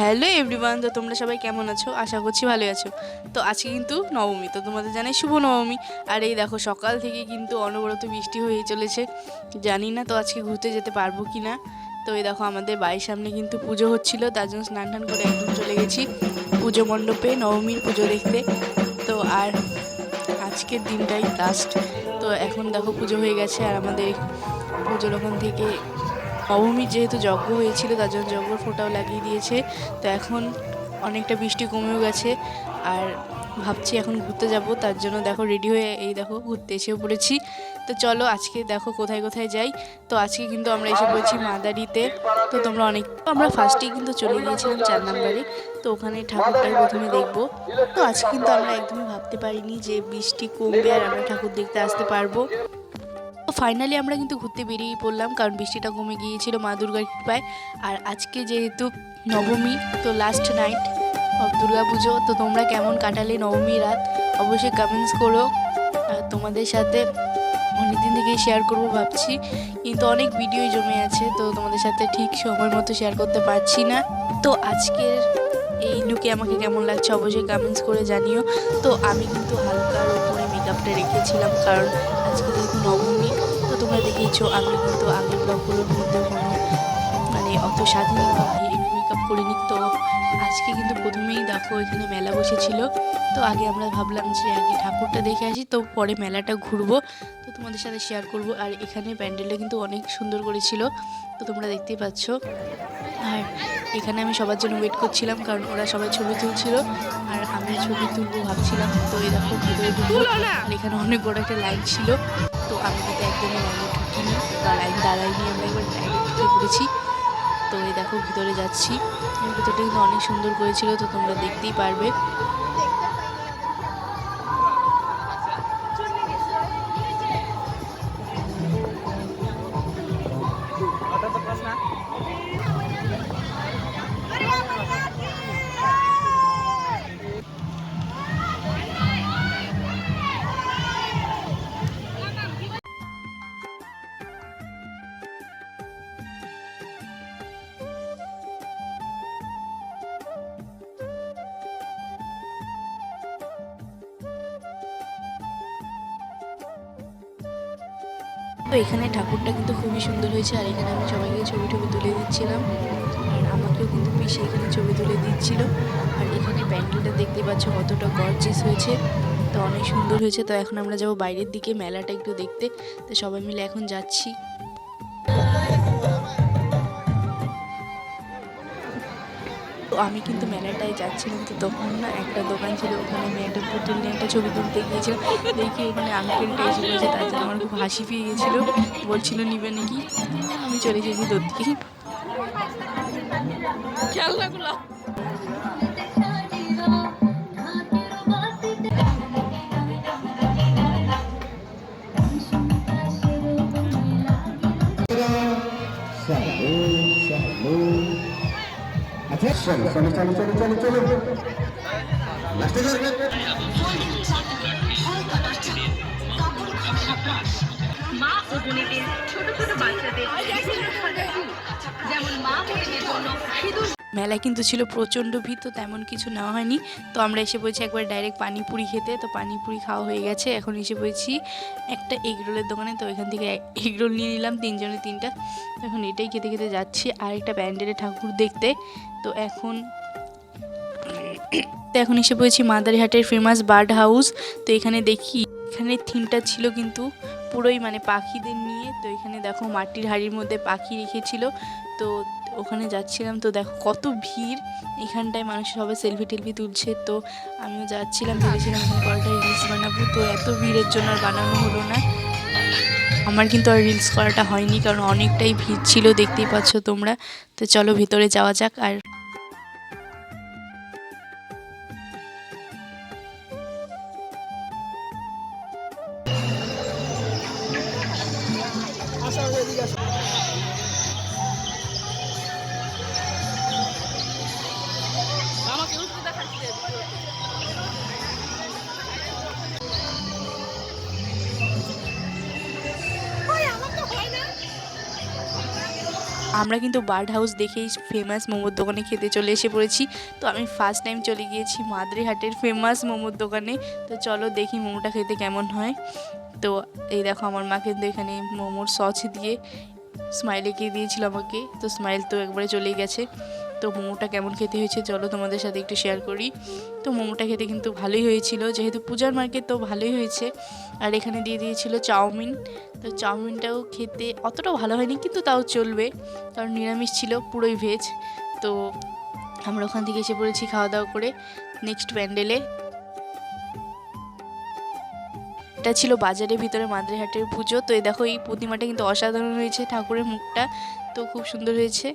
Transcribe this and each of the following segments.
Hello everyone, তো তোমরা সবাই কেমন আছো? আশা করছি ভালো আছো। তো আজকে কিন্তু নবমী, তো তোমাদের জানাই শুভ নবমী। আর এই দেখো, সকাল থেকে কিন্তু অনবরত বৃষ্টি হয়ে চলেছে। জানি না তো আজকে ঘুরতে যেতে পারব কি না তো এই দেখো, আমাদের বাড়ির সামনে কিন্তু পুজো হচ্ছিল, তার জন্য স্নান টান করে একদম চলে গেছি পুজো মণ্ডপে, নবমীর পুজো দেখতে। তো আর আজকের দিনটাই লাস্ট তো এখন দেখো পুজো হয়ে গেছে, আর আমাদের পুজোর ওখান থেকে নবমীর যেহেতু যজ্ঞ হয়েছিল, তার জন্য যজ্ঞর ফোঁটাও লাগিয়ে দিয়েছে। তো এখন অনেকটা বৃষ্টি কমেও গেছে আর ভাবছি এখন ঘুরতে যাব। তার জন্য দেখো রেডি হয়ে এই দেখো ঘুরতে এসেও পড়েছি। তো চলো আজকে দেখো কোথায় কোথায় যাই। তো আজকে কিন্তু আমরা এসে পড়েছি মাদারিতে। তো তোমরা অনেক, আমরা ফার্স্টেই কিন্তু চলে গিয়েছিলাম চার নাম্বারে। তো ওখানে ঠাকুরটাই প্রথমে দেখব। তো আজকে কিন্তু আমরা একদমই ভাবতে পারিনি যে বৃষ্টি কমবে আর আমরা ঠাকুর দেখতে আসতে পারব। ফাইনালি আমরা কিন্তু ঘুরতে বেরিয়ে পড়লাম, কারণ বৃষ্টিটা কমে গিয়েছিল মা দুর্গার কৃপায়। আর আজকে যেহেতু নবমী, তো লাস্ট নাইট অফ দুর্গা পুজো তো তোমরা কেমন কাটালে নবমী রাত? অবশ্যই কমেন্টস করো। আর তোমাদের সাথে অনেকদিন থেকেই শেয়ার করব ভাবছি, কিন্তু অনেক ভিডিওই জমে আছে, তো তোমাদের সাথে ঠিক সময় মতো শেয়ার করতে পারছি না। তো আজকের এই লুকে আমাকে কেমন লাগছে অবশ্যই কমেন্টস করে জানিও। তো আমি কিন্তু হালকার মেকআপটা রেখেছিলাম, কারণ আজকে যেহেতু নবমী, তো তোমরা দেখেইছো আমি কিন্তু আগের ব্লগগুলোর মধ্যে কোনো মানে অত স্বাধীনভাবে মেকআপ করিনি। তো আজকে কিন্তু প্রথমেই দেখো এখানে মেলা বসেছিল। তো আগে আমরা ভাবলাম যে আগে ঠাকুরটা দেখে আসি তো পরে মেলাটা ঘুরবো। তো তোমাদের সাথে শেয়ার করব। আর এখানে প্যান্ডেলটা কিন্তু অনেক সুন্দর করেছিল তো তোমরা দেখতেই পাচ্ছ। আর এখানে আমি সবার জন্য ওয়েট করছিলাম কারণ ওরা সবাই ছবি তুলছিল। আর আমি ছবি তুলবো ভাবছিলাম। তো এই দেখো ভিতরে ঢুকবো আর এখানে অনেক বড় একটা লাইন ছিল। তো আমি কিন্তু একদমই লাইনে ঢুকিনি বা লাইন দাঁড়াইনি আমরা একবার ডাইরেক্ট ঢুকে পড়েছি। তো এই দেখো ভিতরে যাচ্ছি। ভিতরটা কিন্তু অনেক সুন্দর করেছিল তো তোমরা দেখতেই পারবে। তো এখানে ঠাকুরটা কিন্তু খুবই সুন্দর হয়েছে, আর এখানে আমি সবাইকে ছবি টবি তুলে দিচ্ছিলাম। আর আমাকেও কিন্তু পিসে এখানে ছবি তুলে দিচ্ছিল। আর এখানে প্যান্ডেলটা দেখতে পাচ্ছ কতটা গর্জেস হয়েছে। তো অনেক সুন্দর হয়েছে। তো এখন আমরা যাব বাইরের দিকে, মেলাটা একটু দেখতে। তো সবাই মিলে এখন যাচ্ছি। আমি কিন্তু মেলাটায় যাচ্ছিলাম তো তখন না একটা দোকান ছিল ওখানে আমি একটা পুতুল নিয়ে একটা ছবি তুলতে গিয়েছিলাম। দেখি ওখানে আঙ্কেলটা এসে গেছে তার জন্য আমার খুব হাসি পেয়ে গেছিল বলছিল নিবে নাকি? আমি চলে এসেছি দিকে খেলনাগুলো Shalom, চলো চলো চলো চলো চলো চলো লাস্টে ধরবে মা ও বোনেদের ছোট ছোট বাচ্চাদের যেমন মা বোনের জন্য সিঁদুর মেলায় কিন্তু ছিল প্রচণ্ড ভিড়, তো তেমন কিছু নেওয়া হয়নি। তো আমরা এসে পড়েছি একবার ডাইরেক্ট পানিপুরি খেতে। তো পানিপুরি খাওয়া হয়ে গেছে। এখন এসে পড়েছি একটা এগরোলের দোকানে। তো এখান থেকে এগরোল নিয়ে নিলাম, তিনজনে তিনটা। এখন এটাই খেতে খেতে যাচ্ছি। আর একটা প্যান্ডেলে ঠাকুর দেখতে। তো এখন তো এখন এসে পড়েছি মাদারিহাটের ফেমাস বার্ড হাউস তো এখানে দেখি, এখানে থিমটা ছিল কিন্তু পুরোই মানে পাখিদের নিয়ে। তো এখানে দেখো মাটির হাড়ির মধ্যে পাখি রেখেছিল। তো ওখানে যাচ্ছিলাম। তো দেখো কত ভিড়। এখানটায় মানুষ সবাই সেলফি টেলফি তুলছে। তো আমিও যাচ্ছিলাম, ভেবেছিলাম এখানে কয়েকটা রিলস বানাবো। তো এত ভিড়ের জন্য আর বানানো হলো না। আমার কিন্তু আর রিলস করাটা হয়নি, কারণ অনেকটাই ভিড় ছিল, দেখতেই পাচ্ছ তোমরা। তো চলো ভিতরে যাওয়া যাক। আর আমরা কিন্তু বার্ড হাউস দেখেই ফেমাস মোমোর দোকানে খেতে চলে এসে পড়েছি। তো আমি ফার্স্ট টাইম চলে গিয়েছি মাদ্রিহাটের ফেমাস মোমোর দোকানে। তো চলো দেখি মোমোটা খেতে কেমন হয়। তো এই দেখো আমার মা কিন্তু এখানে মোমোর সস দিয়ে স্মাইলিকে দিয়েছিল আমাকে। তো স্মাইল তো একবারে চলেই গেছে। তো মোমোটা কেমন খেতে হয়েছে চলো তোমাদের সাথে একটু শেয়ার করি। তো মোমোটা খেতে কিন্তু ভালোই হয়েছিল। যেহেতু পূজার মার্কেট তো ভালোই হয়েছে। আর এখানে দিয়ে দিয়েছিল চাউমিন। তো চাউমিনটাও খেতে অতটা ভালো হয়নি, কিন্তু তাও চলবে। কারণ নিরামিষ ছিল, পুরোই ভেজ তো আমরা ওখান থেকে এসে পড়েছি খাওয়া দাওয়া করে নেক্সট প্যান্ডেলে এটা ছিল বাজারের ভিতরে মাদ্রিহাটের পুজো। তো এই দেখো এই প্রতিমাটা কিন্তু অসাধারণ হয়েছে ঠাকুরের মুখটা। তো খুব সুন্দর হয়েছে।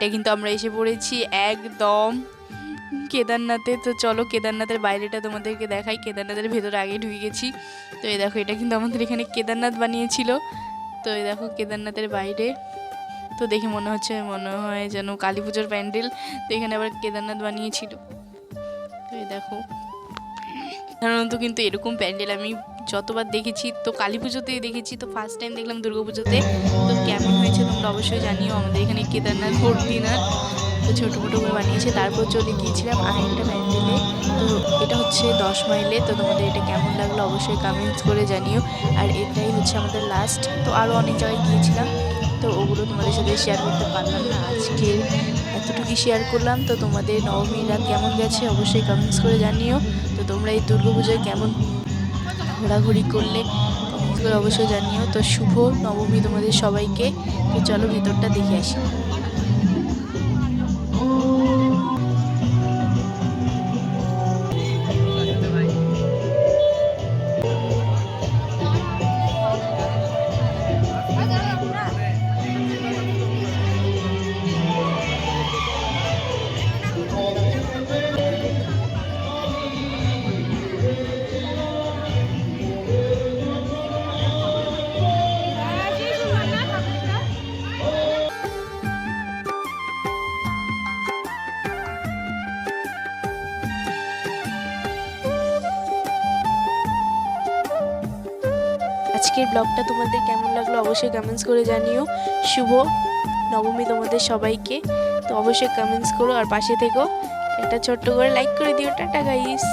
এটা কিন্তু আমরা এসে পড়েছি একদম। কেদারনাথে, তো চলো কেদারনাথের বাইরেটা তোমাদেরকে দেখাই। কেদারনাথের ভেতরে আগে ঢুকে গেছি। তো এই দেখো, এটা কিন্তু আমাদের এখানে কেদারনাথ বানিয়েছিল। তো এই দেখো কেদারনাথের বাইরে। তো দেখে মনে হচ্ছে, মনে হয় যেন কালী পুজোর প্যান্ডেল। তো এখানে আবার কেদারনাথ বানিয়েছিল। তো এই দেখো। সাধারণত কিন্তু এরকম প্যান্ডেল আমি যতবার দেখেছি, তো কালী পুজোতেই দেখেছি, তো ফার্স্ট টাইম দেখলাম দুর্গা পুজোতে। তো কেমন হয়েছে তোমরা অবশ্যই জানিও। আমাদের এখানে কেদারনাথ ভর্তিনাথ তো ছোটো মোটো করে বানিয়েছে। তারপর চলে গিয়েছিলাম আরেকটা প্যান্ডেলে তো এটা হচ্ছে দশ মাইলে, তো তোমাদের এটা কেমন লাগল অবশ্যই কমেন্টস করে জানিও। আর এটাই হচ্ছে আমাদের লাস্ট তো আরও অনেক জায়গায় গিয়েছিলাম। তো ওগুলো তোমাদের সাথে শেয়ার করতে পারলাম না আজকে। এতটুকুই শেয়ার করলাম, তো তোমাদের নবমীর কেমন গেছে অবশ্যই কমেন্টস করে জানিও। তো তোমরা এই দুর্গা পুজোয় কেমন ঘোরাঘুরি করলে কমেন্টস করে অবশ্যই জানিও। তো শুভ নবমী তোমাদের সবাইকে। তো চলো ভেতরটা দেখে আসি। আজকের ব্লগটা তোমাদের কেমন লাগল অবশ্যই কমেন্টস করে জানিও। শুভ নবমী তোমাদের সবাইকে। তো অবশ্যই কমেন্টস করো আর পাশে থেকো। একটা ছোট্ট করে লাইক করে দিও। Tata guys